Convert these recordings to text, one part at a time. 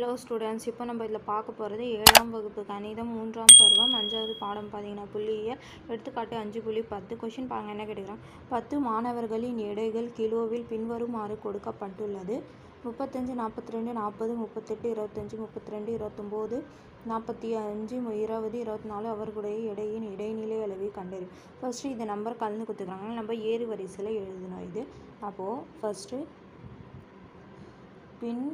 Hello students இப்போ நம்ம இதில் பார்க்க போகிறது ஏழாம் வகுப்பு கணிதம் மூன்றாம் பருவம் அஞ்சாவது பாடம் பார்த்தீங்கன்னா புள்ளியியல் எடுத்துக்காட்டு அஞ்சு புள்ளி பத்து. கொஷின் பாருங்க என்ன கேட்குறான் பத்து மாணவர்களின் எடைகள் கிலோவில் பின்வருமாறு கொடுக்கப்பட்டுள்ளது. முப்பத்தஞ்சு நாற்பத்தி ரெண்டு நாற்பது முப்பத்தெட்டு இருபத்தஞ்சி முப்பத்தி ரெண்டு இருபத்தொம்போது நாற்பத்தி அஞ்சு இருபது இருபத்தி நாலு அவர்களுடைய இடையின் இடைநிலை அளவை கண்டறி ஃபஸ்ட்டு இந்த நம்பர் கலந்து கொடுத்துருக்காங்க நம்ம ஏறு வரிசையில் எழுதணும் இது. அப்போது ஃபஸ்ட்டு பின்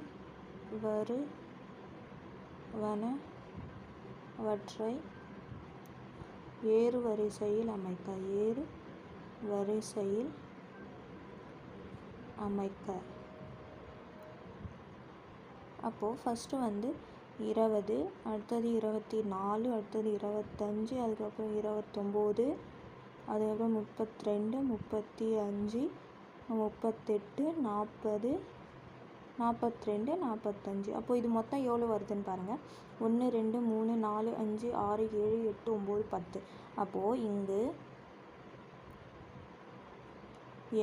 வருவனவற்றை ஏறு வரிசையில் அமைக்க ஏறு வரிசையில் அமைக்க. அப்போது ஃபஸ்ட்டு வந்து இருபது அடுத்தது இருபத்தி நாலு அடுத்தது இருபத்தஞ்சி அதுக்கப்புறம் இருபத்தொம்போது அதுக்கப்புறம் முப்பத்தி ரெண்டு முப்பத்தி அஞ்சு முப்பத்தெட்டு நாற்பது நாற்பத்தி ரெண்டு நாற்பத்தஞ்சு. அப்போது இது மொத்தம் எவ்வளோ வருதுன்னு பாருங்கள் ஒன்று ரெண்டு மூணு நாலு அஞ்சு ஆறு ஏழு எட்டு ஒம்பது பத்து. அப்போது இங்கு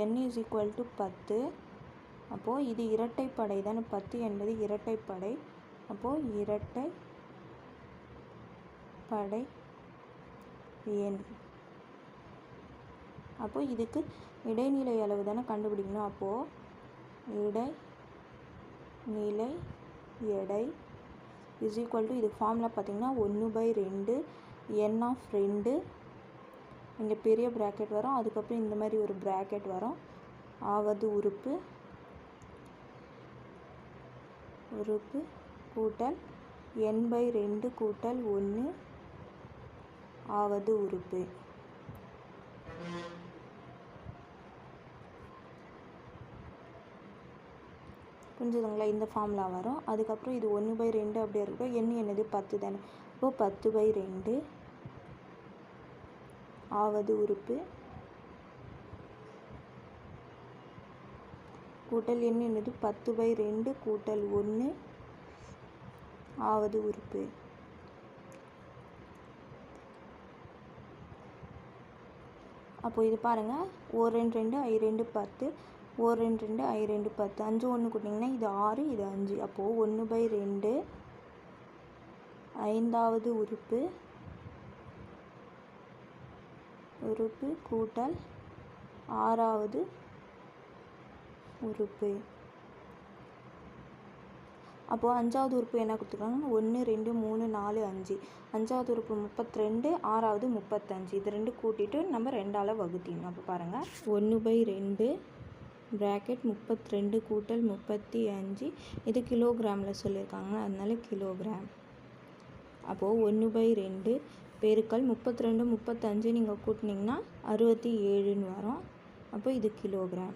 என் இஸ் ஈக்குவல் டு பத்து. அப்போது இது இரட்டைப்படை தானே. பத்து என்பது இரட்டைப்படை. அப்போது இரட்டை படை எண் அப்போது இதுக்கு இடைநிலை அளவு தானே கண்டுபிடிக்கணும். அப்போது இடை நிலை எடை இஸ் ஈக்குவல் டு இது ஃபார்முலா பார்த்திங்கன்னா ஒன்று பை ரெண்டு என் ஆஃப் ரெண்டு. இங்கே பெரிய ப்ராக்கெட் வரும். அதுக்கப்புறம் இந்த மாதிரி ஒரு ப்ராக்கெட் வரும். ஆவது உறுப்பு உறுப்பு கூட்டல் என் பை ரெண்டு கூட்டல் ஒன்று ஆவது உறுப்பு. புரிஞ்சுதுங்களா? இந்த ஃபார்முலா வரும். அதுக்கப்புறம் இது ஒன்று பை ரெண்டு அப்படியே இருக்கும் எண்ணு என்னது? பத்து தானே. இப்போது பத்து பை ரெண்டு ஆவது உறுப்பு கூட்டல் என்ன என்னது? பத்து பை ரெண்டு கூட்டல் ஒன்று ஆவது உறுப்பு. அப்போது இது பாருங்கள் ஓ ரெண்டு ரெண்டு ஐ ரெண்டு பத்து. ஒரு ரெண்டு ரெண்டு ஐ ரெண்டு பத்து. அஞ்சு ஒன்று கூட்டிங்கன்னா இது ஆறு இது அஞ்சு. அப்போது ஒன்று பை ரெண்டு. ஐந்தாவது உறுப்பு. உறுப்பு கூட்டல் ஆறாவது உறுப்பு. அப்போது அஞ்சாவது உறுப்பு என்ன கொடுத்துருக்காங்க ஒன்று ரெண்டு மூணு நாலு அஞ்சு. அஞ்சாவது உறுப்பு முப்பத்தி ரெண்டு ஆறாவது முப்பத்தஞ்சு. இது ரெண்டு கூட்டிட்டு நம்ம ரெண்டால் வகுத்திடணும். அப்போ பாருங்கள் ஒன்று பை ரெண்டு ப்ராக்கெட் முப்பத்தி ரெண்டு கூட்டல் முப்பத்தி அஞ்சு இது கிலோகிராமில் சொல்லியிருக்காங்க அதனால கிலோகிராம். அப்போது ஒன்று பை ரெண்டு பெருக்கல் முப்பத்தி ரெண்டு முப்பத்தஞ்சு நீங்கள் கூட்டினீங்கன்னா அறுபத்தி ஏழுன்னு வரும். அப்போ இது கிலோகிராம்.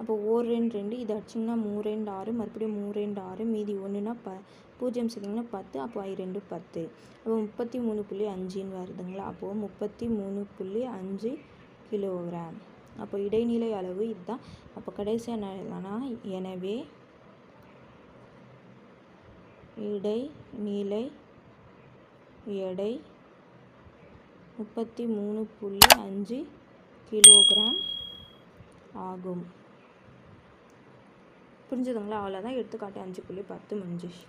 அப்போ ஓர் ரெண்டு ரெண்டு இது அடிச்சிங்கன்னா மூணு ரெண்டு ஆறு மறுபடியும் மூ ரெண்டு ஆறு மீதி ஒன்றுனா ப பூஜ்ஜியம் செய்திங்கன்னா பத்து அப்போ ஐ ரெண்டு பத்து. அப்போ முப்பத்தி மூணு புள்ளி அஞ்சுன்னு வருதுங்களா? அப்போது முப்பத்தி மூணு புள்ளி அஞ்சு கிலோகிராம். அப்போ இடைநிலை அளவு இதுதான். அப்போ கடைசியாக என்ன எழுதலாம்னா எனவே இடைநிலை எடை முப்பத்தி மூணு புள்ளி அஞ்சு கிலோகிராம் ஆகும். புரிஞ்சுதுங்களா? அவ்வளோதான் எடுத்துக்காட்டு அஞ்சு புள்ளி பத்து முடிஞ்சிச்சு